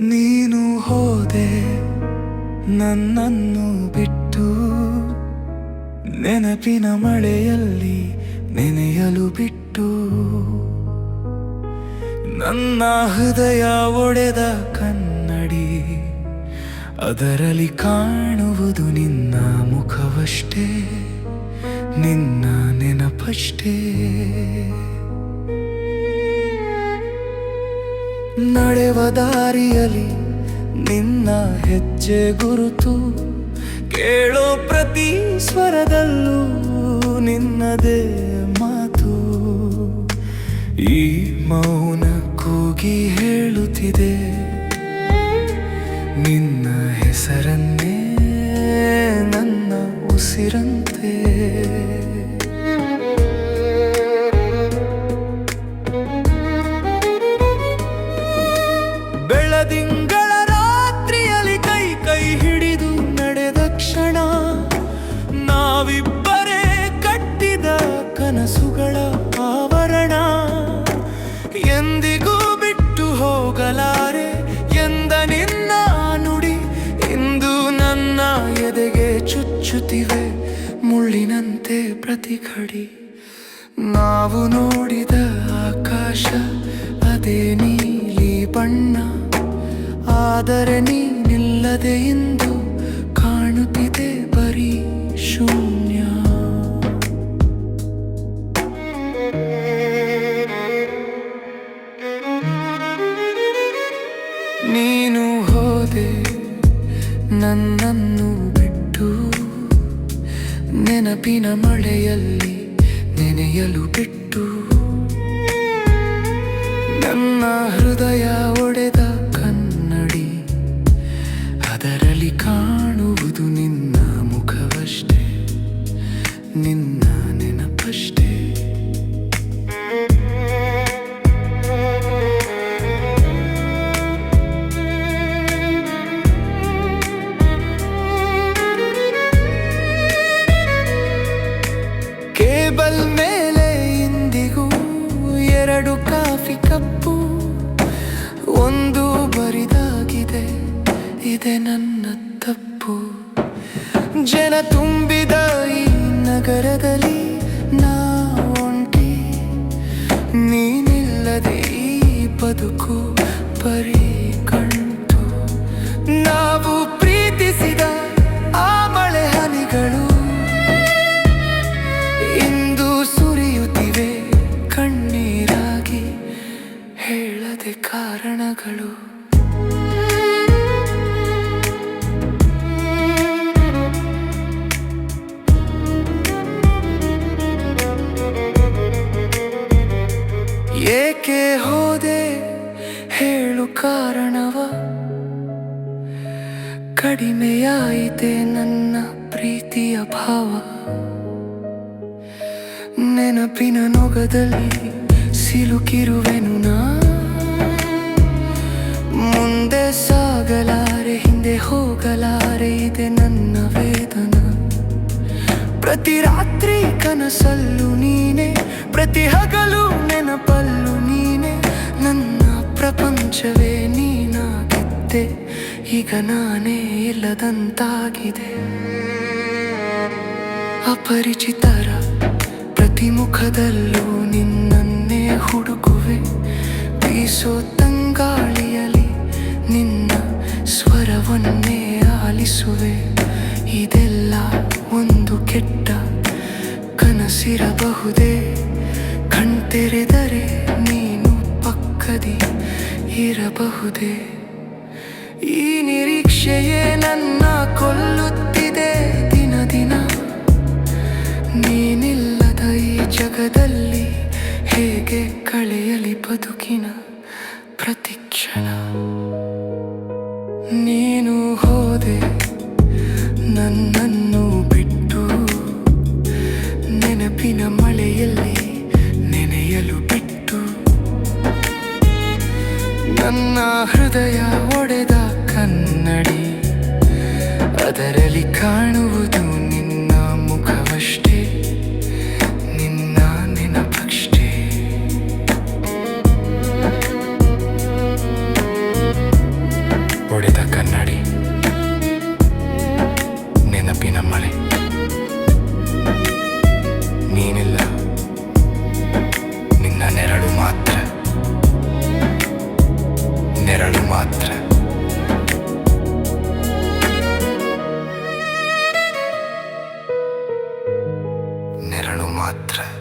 ನೀನು ಹೋದೆ ನನ್ನನ್ನು ಬಿಟ್ಟು ನೆನಪಿನ ಮಳೆಯಲ್ಲಿ ನೆನೆಯಲು ಬಿಟ್ಟು ನನ್ನ ಹೃದಯ ಒಡೆದ ಕನ್ನಡಿ ಅದರಲ್ಲಿ ಕಾಣುವುದು ನಿನ್ನ ಮುಖವಷ್ಟೇ. ನಿನ್ನ ನೆನಪಷ್ಟೇ. ನಡೆವ ದಾರಿಯಲ್ಲಿ ನಿನ್ನ ಹೆಜ್ಜೆ ಗುರುತು. ಕೇಳೋ ಪ್ರತಿ ಸ್ವರದಲ್ಲೂ ನಿನ್ನದೇ ಮಾತು. ಈ ಮೌನ ಕೂಗಿ ಹೇಳುತ್ತಿದೆ. ನಿನ್ನ ಹೆಸರನ್ನೇ ನನ್ನ ಉಸಿರಂತೆ. ಆವರಣ ಎಂದಿಗೂ ಬಿಟ್ಟು ಹೋಗಲಾರೆ ಎಂದ ನಿನ್ನ ನುಡಿ? ಇಂದು ನನ್ನ ಎದೆಗೆ ಚುಚ್ಚುತ್ತಿವೆ ಮುಳ್ಳಿನಂತೆ ಪ್ರತಿ ಕಡಿ ನಾವು ನೋಡಿದ ಆಕಾಶ, ಅದೇ ನೀಲಿ ಬಣ್ಣ. ಆದರೆ ನೀನಿಲ್ಲದೆ ಇಂದು ಕಾಣುತ್ತಿದೆ ಹೋದೆ ನನ್ನನ್ನು ಬಿಟ್ಟು ನೆನಪಿನ ಮಳೆಯಲ್ಲಿ ನೆನೆಯಲು ಬಿಟ್ಟು ಕಾಫಿ ಕಪ್ಪು ಒಂದು ಬರಿದಾಗಿದೆ ಇದೆ ನನ್ನ ತಪ್ಪು. ಜನ ತುಂಬಿದ ಕಾರಣಗಳು. ಏಕೆ ಹೋದೆ ಹೇಳು ಕಾರಣವ. ಕಡಿಮೆಯಾಯಿತೆ ನನ್ನ ಪ್ರೀತಿಯ ಭಾವ. ನೆನಪಿನ ನೊಗದಲ್ಲಿ ಸಿಲುಕಿರುವೆನು ನಾ. ಮುಂದೆ ಸಾಗಲಾರೆ, ಹಿಂದೆ ಹೋಗಲಾರೆ, ಇದೆ ನನ್ನ ವೇದನ. ಪ್ರತಿ ರಾತ್ರಿ ಕನಸಲ್ಲು ನೀನೆ, ಪ್ರತಿ ಹಗಲು ನೆನಪಲ್ಲು ನೀನೆ, ನನ್ನ ಪ್ರಪಂಚವೇ ನೀನಾಗಿದ್ದೆ, ಈಗ ನಾನೇ ಇಲ್ಲದಂತಾಗಿದೆ. ಅಪರಿಚಿತರ ಪ್ರತಿ ಮುಖದಲ್ಲೂ ನಿನ್ನನ್ನೇ ಹುಡುಕುವೆ, ಬೀಸೋ ತಂಗಾಳಿಯಲಿ ನಿನ್ನ ಸ್ವರವನ್ನೇ ಆಲಿಸುವೆ. ಇದೆಲ್ಲ ಒಂದು ಕೆಟ್ಟ ಕನಸಿರಬಹುದೇ? ಕಣ್ತೆರೆದರೆ ನೀನು ಪಕ್ಕದಿ ಇರಬಹುದೇ? ಈ ನಿರೀಕ್ಷೆಯೇ ನನ್ನ ಕೊಲ್ಲುತ್ತಿದೆ ದಿನ ದಿನ. ನೀನಿಲ್ಲದ ಈ ಜಗದಲ್ಲಿ ಹೇಗೆ ಕಳೆಯಲಿ ಬದುಕಿನ ಪ್ರತಿಕ್ಷಣ? ನೀನು ಹೋದೆ ನನ್ನನ್ನು ಬಿಟ್ಟು. ನೆನಪಿನ ಮಳೆಯಲ್ಲಿ ನೆನೆಯಲು ಬಿಟ್ಟು. ನನ್ನ ಹೃದಯ ಒಡೆದ ಕನ್ನಡಿ ಅದರಲ್ಲಿ ಕಾಣುವುದು मात्र। है